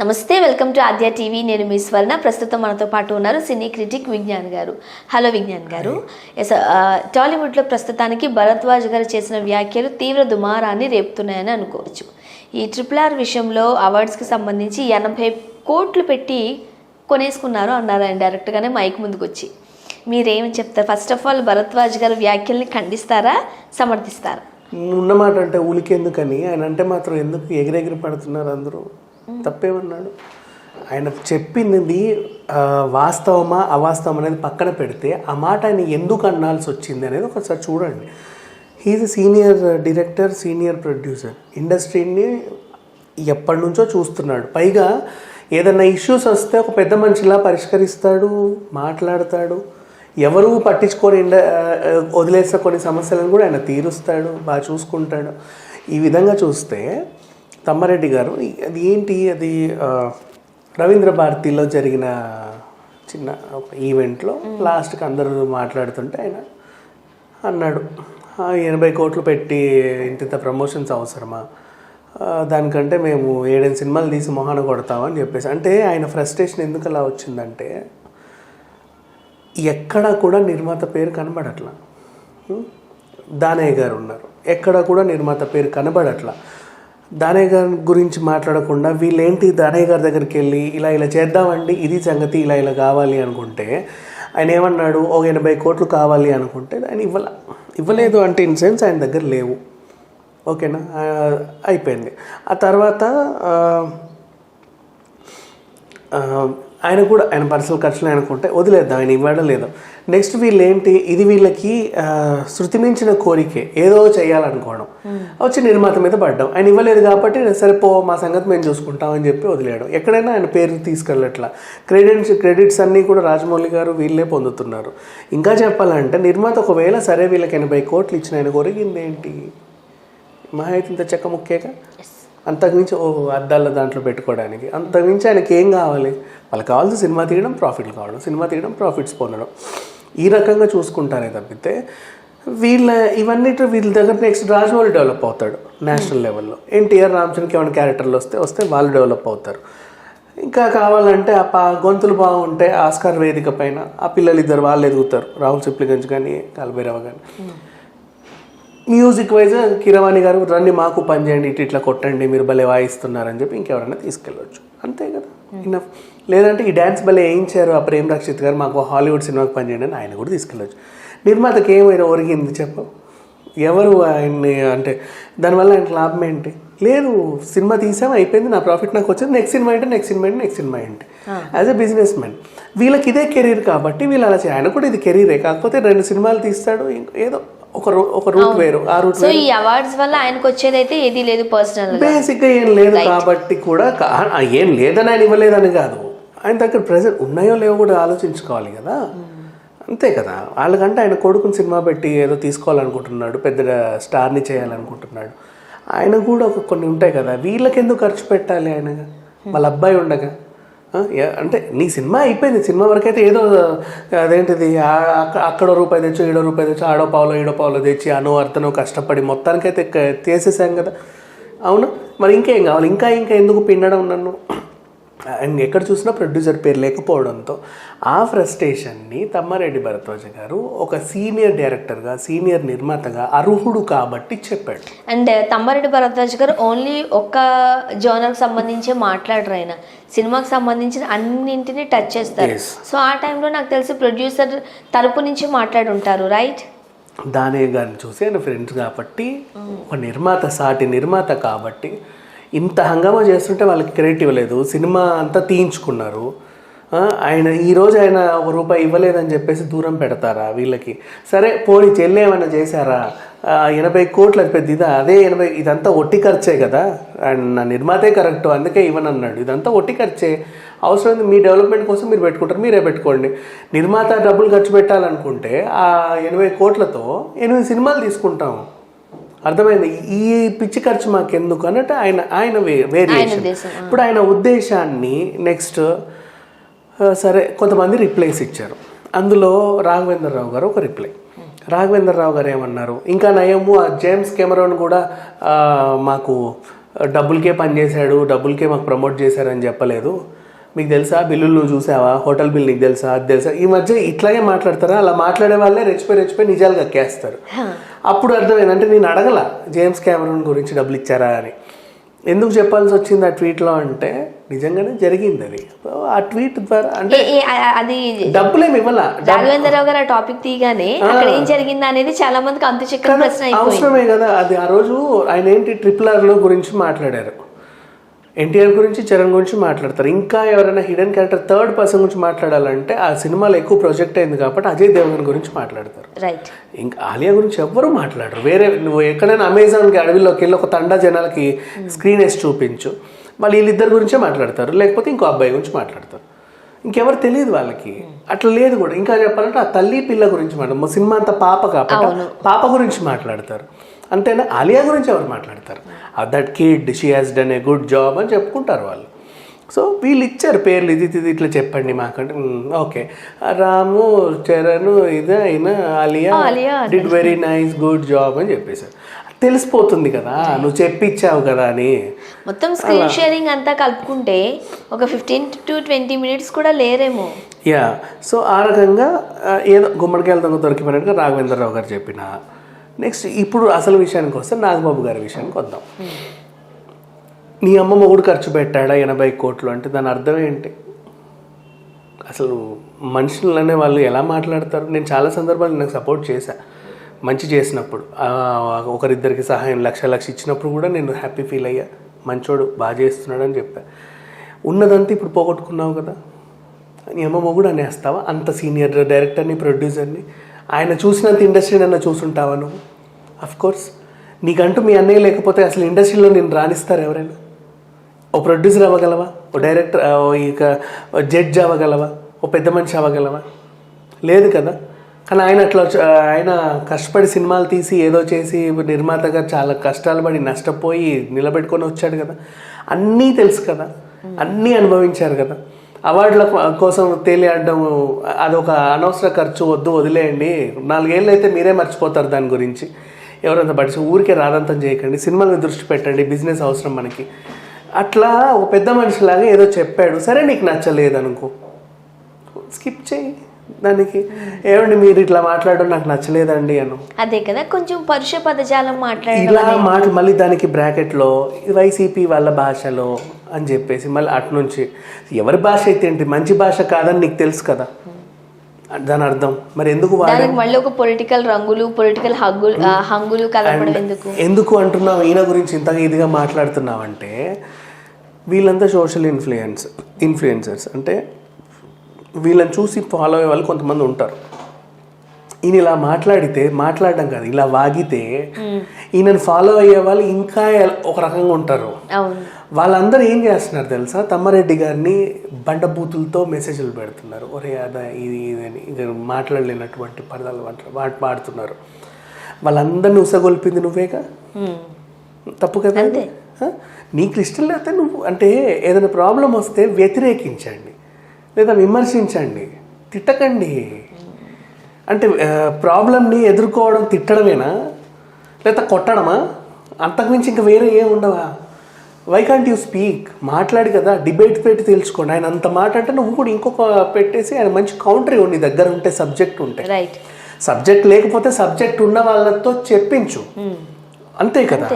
నమస్తే welcome to Aadya TV. నేను మీ స్వర్ణ. ప్రస్తుతం మనతో పాటు ఉన్నారు సినీ క్రిటిక్ విజ్ఞాన్ గారు. హలో విజ్ఞాన్ గారు. ఎస్ టాలీవుడ్లో ప్రస్తుతానికి భరద్వాజ్ గారు చేసిన వ్యాఖ్యలు తీవ్ర దుమారాన్ని రేపుతున్నాయని అనుకోవచ్చు. ఈ ట్రిపుల్ ఆర్ విషయంలో అవార్డ్స్కి సంబంధించి ఎనభై కోట్లు పెట్టి కొనేసుకున్నారు అన్నారు ఆయన డైరెక్ట్గానే మైక్ ముందుకు వచ్చి మీరేమి చెప్తారు? ఫస్ట్ ఆఫ్ ఆల్ భరద్వాజ్ గారు వ్యాఖ్యల్ని ఖండిస్తారా? సమర్థిస్తారా? ఉన్నమాట అంటే ఊలికెందుకని ఆయన అంటే మాత్రం ఎందుకు ఎగిరెగిరి పడుతున్నారు అందరూ? తప్పేమన్నాడు? ఆయన చెప్పింది వాస్తవమా అవాస్తవం అనేది పక్కన పెడితే ఆ మాట ఆయన ఎందుకు అనాల్సి వచ్చింది అనేది ఒకసారి చూడండి. He's senior director senior producer ఇండస్ట్రీని ఎప్పటి నుంచో చూస్తున్నాడు. పైగా ఏదైనా ఇష్యూస్ వస్తే ఒక పెద్ద మనిషిలా పరిష్కరిస్తాడు మాట్లాడతాడు. ఎవరు పట్టించుకొని ఇండ వదిలేసిన కొన్ని సమస్యలను కూడా ఆయన తీరుస్తాడు బాగా చూసుకుంటాడు. ఈ విధంగా చూస్తే తమ్మారెడ్డి గారు అది ఏంటి? అది రవీంద్ర భారతిలో జరిగిన చిన్న ఒక ఈవెంట్లో లాస్ట్కి అందరూ మాట్లాడుతుంటే ఆయన అన్నాడు ఎనభై కోట్లు పెట్టి ఇంత ప్రమోషన్స్ అవసరమా? దానికంటే మేము ఏడెనిమిది సినిమాలు తీసి మొహాన కొడతామని చెప్పేసి. అంటే ఆయన ఫ్రస్ట్రేషన్ ఎందుకు అలా వచ్చిందంటే ఎక్కడా కూడా నిర్మాత పేరు కనబడట్లా. దానయ్య గారు ఉన్నారు. ఎక్కడ కూడా నిర్మాత పేరు కనబడట్లా. దానయ్య గారి గురించి మాట్లాడకుండా వీళ్ళేంటి దానయ్య గారి దగ్గరికి వెళ్ళి ఇలా ఇలా చేద్దామండి ఇది సంగతి ఇలా ఇలా కావాలి అనుకుంటే ఆయన ఏమన్నాడు ఓ ఎనభై కోట్లు కావాలి అనుకుంటే ఆయన ఇవ్వల ఇవ్వలేదు అంటే ఇన్ సెన్స్ ఆయన దగ్గర లేవు. ఓకేనా? అయిపోయింది. ఆ తర్వాత ఆయన కూడా ఆయన పర్సనల్ ఖర్చులు అనుకుంటే వదిలేద్దాం ఆయన ఇవ్వడం లేదు. నెక్స్ట్ వీళ్ళు ఏంటి ఇది వీళ్ళకి ఆ, శృతి మించిన కోరికే. ఏదో చేయాలనుకోవడం. వచ్చి నిర్మాత మీద పడ్డాం. ఆయన ఇవ్వలేదు కాబట్టి సరే పో మా సంగతి మేము చూసుకుంటాం అని చెప్పి వదిలేయడం. ఎక్కడైనా ఆయన పేరు తీసుకెళ్ళట్లా. క్రెడిట్స్ క్రెడిట్స్ అన్నీ కూడా రాజమౌళి గారు వీళ్ళే పొందుతున్నారు. ఇంకా చెప్పాలంటే నిర్మాత ఒకవేళ సరే వీళ్ళకి ఎనభై కోట్లు ఇచ్చిన ఆయన కొరిగింది ఏంటి మహా అయితే ఇంత చెక్క ముక్కేగా? అంతకుమించి ఓ అద్దాల దాంట్లో పెట్టుకోవడానికి. అంతకుమించి ఆయనకి ఏం కావాలి? వాళ్ళకి కావాల్సిన సినిమా తీయడం ప్రాఫిట్లు కావడం సినిమా తీయడం ప్రాఫిట్స్ పొందడం. ఈ రకంగా చూసుకుంటారే తప్పితే వీళ్ళ ఇవన్నీ వీళ్ళ దగ్గర నెక్స్ట్ రాజమౌళి డెవలప్ అవుతాడు నేషనల్ లెవెల్లో ఎన్టీఆర్ రామచంద్రకి ఏమైనా క్యారెక్టర్లు వస్తే వస్తే వాళ్ళు డెవలప్ అవుతారు. ఇంకా కావాలంటే ఆ పా గొంతులు బాగుంటే ఆస్కార్ వేదిక పైన ఆ పిల్లలు ఇద్దరు వాళ్ళు ఎదుగుతారు. రాహుల్ సిప్లిగంజ్ కానీ కాల్బైరవ కానీ మ్యూజిక్ వైజ్ కిరవాణి గారు రండి మాకు పని చేయండి ఇటు ఇట్లా కొట్టండి మీరు భలే వాయిస్తున్నారని చెప్పి ఇంకెవరైనా తీసుకెళ్ళవచ్చు అంతే కదా? ఇన్నఫ్ లేదంటే ఈ డ్యాన్స్ భలే వేయించారు ఆ ప్రేమ్ రక్షిత్ గారు మాకు హాలీవుడ్ సినిమాకి పని చేయండి అని ఆయన కూడా తీసుకెళ్ళవచ్చు నిర్మాతకి ఏమైనా ఒరిగింది చెప్పు. ఎవరు ఆయన్ని అంటే దానివల్ల ఆయనకు లాభం ఏంటి? లేదు సినిమా తీసాం అయిపోయింది నా ప్రాఫిట్ నాకు వచ్చింది నెక్స్ట్ సినిమా ఏంటి నెక్స్ట్ సినిమా ఏంటి నెక్స్ట్ సినిమా ఏంటి? యాజ్ ఎ బిజినెస్ మ్యాన్ వీళ్ళకి ఇదే కెరీర్ కాబట్టి వీళ్ళు అలా ఆయన కూడా ఇది కెరీరే కాకపోతే రెండు సినిమాలు తీస్తాడు ఇంకో ఏదో. ఒక రూ ఒక రూట్ వేరు. ఆ రూట్ సో ఈ అవార్డ్స్ వల్ల ఆయనకు వచ్చేది అయితే ఏది లేదు పర్సనల్ బేసిక్గా ఏం లేదు కాబట్టి కూడా ఏం లేదని ఆయన ఇవ్వలేదని కాదు. ఆయన దగ్గర ప్రెజెంట్ ఉన్నాయో లేవో కూడా ఆలోచించుకోవాలి కదా. అంతే కదా. వాళ్ళకంటే ఆయన కొడుకుని సినిమా పెట్టి ఏదో తీసుకోవాలనుకుంటున్నాడు పెద్ద స్టార్ని చేయాలనుకుంటున్నాడు. ఆయన కూడా ఒక కొన్ని ఉంటాయి కదా. వీళ్ళకి ఎందుకు ఖర్చు పెట్టాలి ఆయన వాళ్ళ అబ్బాయి ఉండగా. అంటే నీ సినిమా అయిపోయింది. సినిమా వరకు అయితే ఏదో అదేంటిది అక్కడ అక్కడో రూపాయి తెచ్చు ఏడో రూపాయి తెచ్చు ఆడో పావులో ఏడో పావులో తెచ్చి అను అర్థనో కష్టపడి మొత్తానికైతే తీసేసాం కదా. అవును? మరి ఇంకేం కావాలి? ఇంకా ఇంకా ఎందుకు పిండడం నన్ను? అండ్ ఎక్కడ చూసినా ప్రొడ్యూసర్ పేరు లేకపోవడంతో ఆ ఫ్రస్ట్రేషన్ని తమ్మారెడ్డి భరద్వాజ గారు ఒక సీనియర్ డైరెక్టర్గా సీనియర్ నిర్మాతగా అర్హుడు కాబట్టి చెప్పాడు. అండ్ తమ్మారెడ్డి భరద్వాజ్ గారు ఓన్లీ ఒక్క జోనర్కి సంబంధించే మాట్లాడరు ఆయన. సినిమాకి సంబంధించిన అన్నింటినీ టచ్ చేస్తారు. సో ఆ టైంలో నాకు తెలిసి ప్రొడ్యూసర్ తరపు నుంచి మాట్లాడి ఉంటారు రైట్ దానయ్య గారిని చూసి ఆయన ఫ్రెండ్స్ కాబట్టి ఒక నిర్మాత సాటి నిర్మాత కాబట్టి ఇంత హంగామా చేస్తుంటే వాళ్ళకి క్రెడిట్ ఇవ్వలేదు. సినిమా అంతా తీయించుకున్నారు. ఆయన ఈరోజు ఆయన ఒక రూపాయి ఇవ్వలేదని చెప్పేసి దూరం పెడతారా వీళ్ళకి? సరే పోనీ చెల్లి ఏమైనా చేశారా? ఎనభై కోట్లు అది పెద్ద ఇదా? అదే ఎనభై ఇదంతా ఒట్టి ఖర్చే కదా? అండ్ నా నిర్మాతే కరెక్ట్ అందుకే ఇవ్వనన్నాడు. ఇదంతా ఒట్టి ఖర్చే. అవసరం మీ డెవలప్మెంట్ కోసం మీరు పెట్టుకుంటారు మీరే పెట్టుకోండి. నిర్మాత డబ్బులు ఖర్చు పెట్టాలనుకుంటే ఆ ఎనభై కోట్లతో ఎనిమిది సినిమాలు తీసుకుంటాం. అర్థమైంది? ఈ పిచ్చి ఖర్చు మాకు ఎందుకు అన్నట్టు ఆయన ఆయన వేరియేషన్ ఇప్పుడు ఆయన ఉద్దేశాన్ని నెక్స్ట్ సరే కొంతమంది రిప్లైస్ ఇచ్చారు. అందులో రాఘవేంద్రరావు గారు ఒక రిప్లై రాఘవేంద్రరావు గారు ఏమన్నారు? ఇంకా నయము ఆ జేమ్స్ కెమెరాన్ కూడా మాకు డబ్బులకే పని చేశాడు డబ్బులకే మాకు ప్రమోట్ చేశారని చెప్పలేదు. మీకు తెలుసా? బిల్లులు నువ్వు చూసావా? హోటల్ బిల్ నీకు తెలుసా? అది తెలుసా? ఈ మధ్య ఇట్లాగే మాట్లాడతారా? అలా మాట్లాడే వాళ్ళే రెచ్చిపోయి రెచ్చిపోయి నిజాలు కక్కేస్తారు అప్పుడు అర్థమైంది అంటే నేను అడగల జేమ్స్ కెమెరూన్ గురించి డబ్బులు ఇచ్చారా అని. ఎందుకు చెప్పాల్సి వచ్చింది ఆ ట్వీట్లో అంటే నిజంగానే జరిగింది అది. ఆ ట్వీట్ ద్వారా అంటే అది డబ్బులేమి ఇవ్వాల? రాఘవేంద్రరావు గారు ఆ టాపిక్ తీయగానే అక్కడ ఏం జరిగింది అనేది చాలా మందికి అంతు చిక్కని ప్రశ్న అవసరమే కదా అది ఆ రోజు ఆయన ఏంటి ట్రిపుల్ ఆర్లో గురించి మాట్లాడారు. ఎన్టీఆర్ గురించి చరణ్ గురించి మాట్లాడతారు. ఇంకా ఎవరైనా హిడెన్ క్యారెక్టర్ థర్డ్ పర్సన్ గురించి మాట్లాడాలంటే ఆ సినిమాలో ఎక్కువ ప్రొజెక్ట్ అయింది కాబట్టి అజయ్ దేవగన్ గురించి మాట్లాడతారు. రైట్ ఇంకా ఆలియా గురించి ఎవ్వరూ మాట్లాడరు. వేరే నువ్వు ఎక్కడైనా అమెజాన్కి అడవిలోకి వెళ్ళి ఒక తండా జనాలకి స్క్రీన్ వేసి చూపించు. వాళ్ళు వీళ్ళిద్దరి గురించే మాట్లాడతారు. లేకపోతే ఇంకో అబ్బాయి గురించి మాట్లాడతారు. ఇంకెవరు తెలియదు వాళ్ళకి. అట్లా లేదు కూడా. ఇంకా చెప్పాలంటే ఆ తల్లి పిల్ల గురించి మాట్లాడు. సినిమా అంతా పాప కాబట్టి పాప గురించి మాట్లాడతారు. అంతేనా? ఆలియా గురించి ఎవరు మాట్లాడతారు? That kid she has done a good job అని చెప్పుకుంటారు వాళ్ళు. సో వీళ్ళు ఇచ్చారు పేర్లు. ఇది ఇది ఇట్లా చెప్పండి మాకంటే. ఓకే. రాము చరణ్ ఇది అయినా Alia did very nice good job అని చెప్పేశారు. తెలిసిపోతుంది కదా నువ్వు చెప్పించావు కదా అని. మొత్తం స్క్రీన్ షేరింగ్ అంతా కలుపుకుంటే ఒక ఫిఫ్టీన్ టు ట్వంటీ మినిట్స్ కూడా లేరేమో. యా సో ఆ రకంగా ఏదో గుమ్మడికాయల దొంగ దొరికిపోయినట్టుగా రాఘవేంద్రరావు గారు చెప్పిన. నెక్స్ట్ ఇప్పుడు అసలు విషయానికి వస్తే నాగబాబు గారి విషయానికి వద్దాం. నీ అమ్మ మొగుడు ఖర్చు పెట్టాడా ఎనభై కోట్లు అంటే దాని అర్థం ఏంటి? అసలు మనుషులు అనే వాళ్ళు ఎలా మాట్లాడతారు? నేను చాలా సందర్భాలు నాకు సపోర్ట్ చేశా. మంచి చేసినప్పుడు ఒకరిద్దరికి సహాయం లక్ష లక్ష ఇచ్చినప్పుడు కూడా నేను హ్యాపీ ఫీల్ అయ్యా. మంచోడు బాగా చేస్తున్నాడని చెప్పా. ఉన్నదంతా ఇప్పుడు పోగొట్టుకున్నావు కదా. నీ అమ్మ మొగుడు అనేస్తావా? అంత సీనియర్ డైరెక్టర్ని ప్రొడ్యూసర్ని. ఆయన చూసినంత ఇండస్ట్రీ నన్ను చూసుంటావా నువ్వు? అఫ్కోర్స్ నీకంటూ మీ అన్నయ్య లేకపోతే అసలు ఇండస్ట్రీలో నేను రాణిస్తారు ఎవరైనా? ఓ ప్రొడ్యూసర్ అవ్వగలవా? ఓ డైరెక్టర్ ఓ ఇక జడ్జ్ అవ్వగలవా? ఓ పెద్ద మనిషి అవ్వగలవా? లేదు కదా. కానీ ఆయన అట్లా ఆయన కష్టపడి సినిమాలు తీసి ఏదో చేసి నిర్మాతగా చాలా కష్టాలు పడి నష్టపోయి నిలబెట్టుకొని వచ్చాడు కదా. అన్నీ తెలుసు కదా. అన్నీ అనుభవించారు కదా. అవార్డుల కోసం తేలియాడడం అదొక అనవసర ఖర్చు వద్దు వదిలేయండి. నాలుగేళ్ళు అయితే మీరే మర్చిపోతారు దాని గురించి. ఎవరంత పడిచి ఊరికే రాదంతం చేయకండి. సినిమాల మీద దృష్టి పెట్టండి. బిజినెస్ అవసరం మనకి. అట్లా ఒక పెద్ద మనిషిలాగా ఏదో చెప్పాడు. సరే నీకు నచ్చలేదు అనుకో స్కిప్ చేయి. దానికి ఏమండి మీరు ఇట్లా మాట్లాడడం నాకు నచ్చలేదండి అను. అదే కదా కొంచెం పరుష పదజాలం మాట్లాడడం ఇలా మాట మళ్ళీ దానికి బ్రాకెట్లో వైసీపీ వాళ్ళ భాషలో అని చెప్పేసి మళ్ళీ అటు నుంచి ఎవరి భాష అయితే ఏంటి? మంచి భాష కాదని నీకు తెలుసు కదా. దాని అర్థం. మరి ఎందుకు మళ్ళీ ఒక పొలిటికల్ రంగులు పొలిటికల్ హంగులు కలపడం ఎందుకు? ఎందుకు అంటున్నావు? ఈయన గురించి ఇంతగా ఇదిగా మాట్లాడుతున్నావంటే వీళ్ళంతా సోషల్ ఇన్ఫ్లుయెన్స్ ఇన్ఫ్లుయెన్సర్స్. అంటే వీళ్ళని చూసి ఫాలో అయ్యే వాళ్ళు కొంతమంది ఉంటారు. ఈయన ఇలా మాట్లాడితే మాట్లాడడం కాదు ఇలా వాగితే ఈయనని ఫాలో అయ్యే వాళ్ళు ఇంకా ఒక రకంగా ఉంటారు. వాళ్ళందరూ ఏం చేస్తున్నారు తెలుసా? తమ్మారెడ్డి గారిని బండబూతులతో మెసేజ్లు పెడుతున్నారు. ఒరే అదా ఇది ఇదని ఇది మాట్లాడలేనటువంటి పదాలు పాడుతున్నారు వాళ్ళందరినీ ఉసగొల్పింది నువ్వేగా. తప్పు కదా? నీకు ఇష్టం లేకపోతే నువ్వు అంటే ఏదైనా ప్రాబ్లం వస్తే వ్యతిరేకించండి. లేదా విమర్శించండి తిట్టకండి. అంటే ప్రాబ్లమ్ని ఎదుర్కోవడం తిట్టడమేనా? లేదా కొట్టడమా? అంతకుమించి ఇంకా వేరే ఏం ఉండవా? వై కాంట్ యూ స్పీక్ మాట్లాడి కదా డిబేట్ పెట్టి తెలుసుకోండి. ఆయన అంత మాట అంటే నువ్వు కూడా ఇంకొక పెట్టేసి ఆయన మంచి కౌంటర్ నీ దగ్గర ఉంటే సబ్జెక్ట్ ఉంటే. రైట్ సబ్జెక్ట్ లేకపోతే సబ్జెక్ట్ ఉన్న వాళ్ళతో చెప్పించు. అంతే కదా.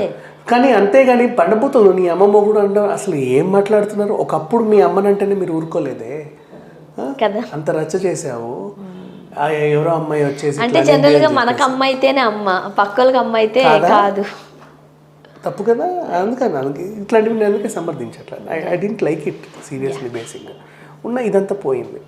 కానీ అంతేగాని బండబూతులు నీ అమ్మ మొగుడు అంటే అసలు ఏం మాట్లాడుతున్నారు? ఒకప్పుడు మీ అమ్మనంటేనే మీరు ఊరుకోలేదే? కదా. అంత రచ్చ చేసావు ఎవరో అమ్మాయి వచ్చేసి అంటే జనరల్గా మనకు అమ్మ అయితేనే అమ్మ పక్కలకి అమ్మ అయితే కాదు? తప్పు కదా? అందుకని అందుకే ఇట్లాంటివి నేను అందుకే సమర్థించట్లేదు I I didn't like it seriously బేసిక్గా ఉన్న ఇదంతా పోయింది.